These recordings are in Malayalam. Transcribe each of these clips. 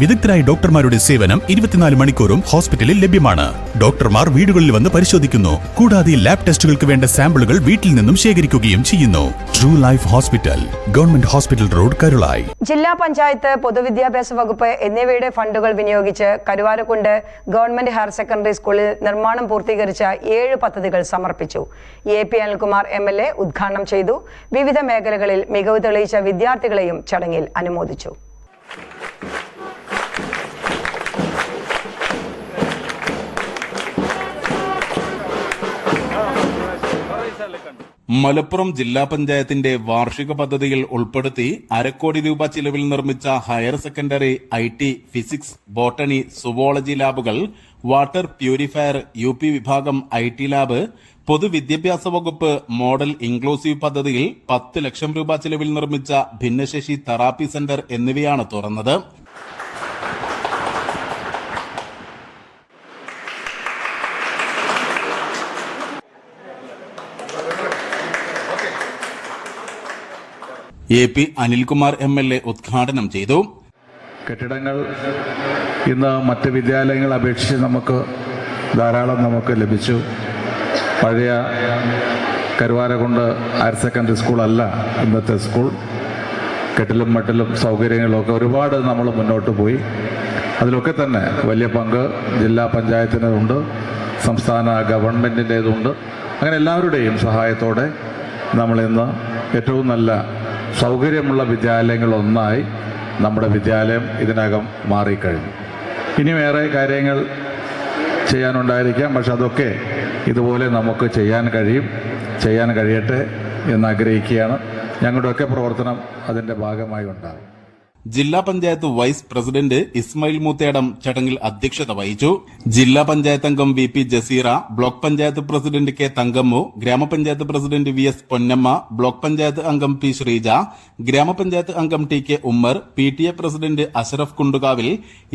വിദഗ്ധരായ ഡോക്ടർമാരുടെ സേവനം ഇരുപത്തിനാല് മണിക്കൂറും ഹോസ്പിറ്റലിൽ ലഭ്യമാണ്. ഡോക്ടർമാർ വീടുകളിൽ വന്ന് പരിശോധിക്കുന്നു. കൂടാതെ ലാബ് ടെസ്റ്റുകൾക്ക് വേണ്ട സാമ്പിളുകൾ വീട്ടിൽ നിന്നും ശേഖരിക്കുകയും ചെയ്യുന്നു. True life hospital government hospital road Karulai ജില്ലാ പഞ്ചായത്ത് പൊതുവിദ്യാഭ്യാസ വകുപ്പ് എന്നിവയുടെ ഫണ്ടുകൾ വിനിയോഗിച്ച് കരുവാരക്കുണ്ട് ഗവൺമെന്റ് ഹയർ സെക്കൻഡറി സ്കൂളിൽ നിർമ്മാണം പൂർത്തീകരിച്ച ഏഴ് പദ്ധതികൾ സമർപ്പിച്ചു. A P Anilkumar M L A ഉദ്ഘാടനം ചെയ്തു. വിവിധ മേഖലകളിൽ മികവ് തെളിയിച്ച വിദ്യാർത്ഥികളെയും ചടങ്ങിൽ അനുമോദിച്ചു. മലപ്പുറം ജില്ലാ പഞ്ചായത്തിന്റെ വാർഷിക പദ്ധതിയിൽ ഉൾപ്പെടുത്തി അരക്കോടി രൂപ ചിലവിൽ നിർമ്മിച്ച higher secondary I T physics botany zoology ലാബുകൾ വാട്ടർ പ്യൂരിഫയർ യു പി വിഭാഗം ഐ ടി ലാബ് പൊതുവിദ്യാഭ്യാസ വകുപ്പ് മോഡൽ ഇൻക്ലൂസീവ് പദ്ധതിയിൽ പത്ത് ലക്ഷം രൂപ ചിലവിൽ നിർമ്മിച്ച ഭിന്നശേഷി തെറാപ്പി സെന്റർ എന്നിവയാണ് തുറന്നത്. A P Anilkumar M L A ഉദ്ഘാടനം ചെയ്തു. കെട്ടിടങ്ങൾ ഇന്ന് മറ്റ് വിദ്യാലയങ്ങളെ അപേക്ഷിച്ച് നമുക്ക് ധാരാളം നമുക്ക് ലഭിച്ചു. പഴയ കരുവാരക്കുണ്ട് ഹയർ സെക്കൻഡറി സ്കൂളല്ല ഇന്നത്തെ സ്കൂൾ. കെട്ടിലും മട്ടിലും സൗകര്യങ്ങളൊക്കെ ഒരുപാട് നമ്മൾ മുന്നോട്ട് പോയി. അതിലൊക്കെ തന്നെ വലിയ പങ്ക് ജില്ലാ പഞ്ചായത്തിനുണ്ട് സംസ്ഥാന ഗവൺമെന്റിന്റേതുണ്ട് അങ്ങനെ എല്ലാവരുടെയും സഹായത്തോടെ നമ്മളിന്ന് ഏറ്റവും നല്ല സൗകര്യമുള്ള വിദ്യാലയങ്ങളൊന്നായി നമ്മുടെ വിദ്യാലയം ഇതിനകം മാറിക്കഴിഞ്ഞു. ഇനി വേറെ കാര്യങ്ങൾ ചെയ്യാനുണ്ടായിരിക്കാം. പക്ഷെ അതൊക്കെ ഇതുപോലെ നമുക്ക് ചെയ്യാൻ കഴിയും. ചെയ്യാൻ കഴിയട്ടെ എന്ന് ആഗ്രഹിക്കുകയാണ്. ഞങ്ങളുടെയൊക്കെ പ്രവർത്തനം അതിന്റെ ഭാഗമായി ഉണ്ടാകും. ജില്ലാ പഞ്ചായത്ത് വൈസ് പ്രസിഡന്റ് ഇസ്മായിൽ മൂത്തേടം ചടങ്ങിൽ അധ്യക്ഷത വഹിച്ചു. ജില്ലാ പഞ്ചായത്ത് അംഗം V P Jaseera block panchayat president K Thankammu ഗ്രാമപഞ്ചായത്ത് president V S Ponnamma block panchayat അംഗം പി ശ്രീജ ഗ്രാമപഞ്ചായത്ത് അംഗം T K Ummer P T A president Ashraf Kundukavil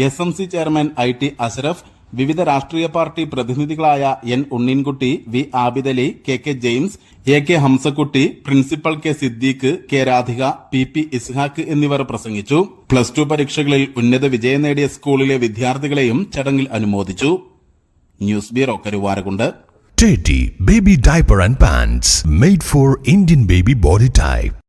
S M C chairman I T Ashraf വിവിധ രാഷ്ട്രീയ party പ്രതിനിധികളായ N Unninkutty V Abidali K K James A K Hamsakutty principal K Siddique K Radhika P P Ishaq എന്നിവർ പ്രസംഗിച്ചു. പ്ലസ് ടു പരീക്ഷകളിൽ ഉന്നത വിജയം നേടിയ സ്കൂളിലെ വിദ്യാർത്ഥികളെയും ചടങ്ങിൽ അനുമോദിച്ചു. News bureau Karuvarakundu. Teddy Baby Diaper and Pants made for Indian baby body type.